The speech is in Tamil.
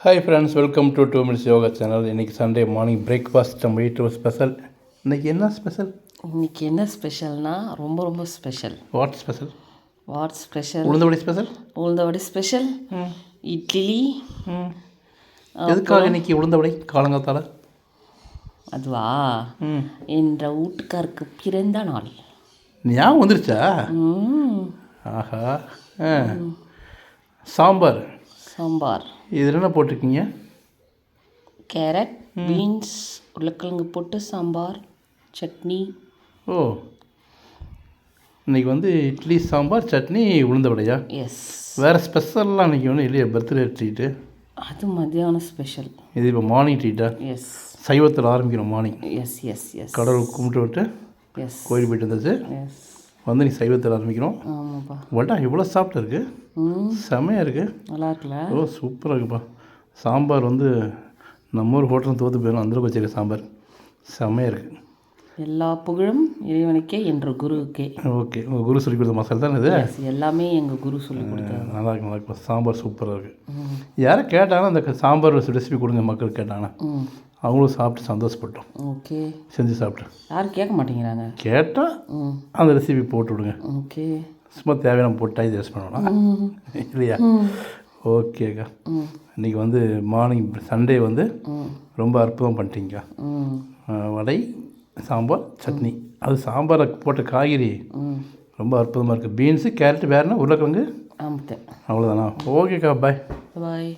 Hi friends welcome to two minutes yoga channel இன்றைக்கி சண்டே மார்னிங் பிரேக்ஃபாஸ்ட் நம்ம வீட்டு ஸ்பெஷல் இன்றைக்கி என்ன ஸ்பெஷல் இன்னைக்கு என்ன ஸ்பெஷல்னா ரொம்ப ரொம்ப special what special what special உளுந்தவடி special உளுந்தவடை ஸ்பெஷல் இட்லி. எதுக்காக இன்னைக்கு உளுந்தவடை காலங்காத்தால்? அதுவா? என்ற வீட்டுக்காருக்கு பிறந்த நாள். ஞாபகம் வந்துருச்சா? ஆஹா. சாம்பார். சாம்பார். இதில் என்ன போட்டிருக்கீங்க? கேரட் பீன்ஸ் உருளைக்கிழங்கு போட்டு சாம்பார் சட்னி. ஓ. இன்னைக்கு வந்து இட்லி சாம்பார் சட்னி உளுந்தவடையா எஸ் வேறு ஸ்பெஷல்லாம் இன்றைக்கி ஒன்றும் இல்லையா பர்த்டே ட்ரீட்டு. அது மத்தியான ஸ்பெஷல். இது இப்போ மார்னிங் ட்ரீட்டா? எஸ் சைவத்தில் ஆரம்பிக்கிறோம் மார்னிங். எஸ் எஸ் எஸ் கடவுள் கும்பிட்டு விட்டு எஸ் கோயில் போயிட்டு வந்தாச்சு. எஸ் வந்து நீ சைவத்தில் ஆரம்பிக்கிறோம் ஆமாப்பா. வடா இவ்வளோ சாப்பிட்டு இருக்கு? செமையாக இருக்குது நல்லா இருக்குல்ல? ஓ சூப்பராக இருக்குப்பா. சாம்பார் வந்து நம்ம ஊர் ஹோட்டலும் தோற்று போயிடும் அந்த வச்சிருக்க சாம்பார். செமையாக இருக்குது எல்லா புகழும் இறைவனுக்கே என்ற குருவுக்கே. ஓகே. உங்கள் குரு சொல்லி கொடுத்த மசாலா தானே இது? எல்லாமே எங்கள் குரு சொல்லி கொடுத்தாரு. நல்லா இருக்கு நல்லா இருக்கு. சாம்பார் சூப்பராக இருக்குது யாரை கேட்டாங்கன்னா அந்த சாம்பார் ரெசிபி கொடுங்க மக்கள் கேட்டாங்கன்னா அவங்களும் சாப்பிட்டு சந்தோஷப்பட்டோம். ஓகே. செஞ்சு சாப்பிட்டு. யாரும் கேட்க மாட்டேங்கிறாங்க? கேட்டால் அந்த ரெசிபி போட்டு விடுங்க. ஓகே. சும்மா தேவையான போட்டால் இது யூஸ் பண்ணலாம் இல்லையா? ஓகேக்கா இன்றைக்கி வந்து மார்னிங் சண்டே வந்து ரொம்ப அற்புதம் பண்ணிட்டீங்க ம். அஹ் வடை சாம்பார் சட்னி. அது சாம்பாரை போட்ட காய்கறி ரொம்ப அற்புதமாக இருக்குது பீன்ஸு கேரட் வேறுனா உருளைக்கிழங்கு? அவ்வளோதானா ஓகேக்கா பாய். பாய்.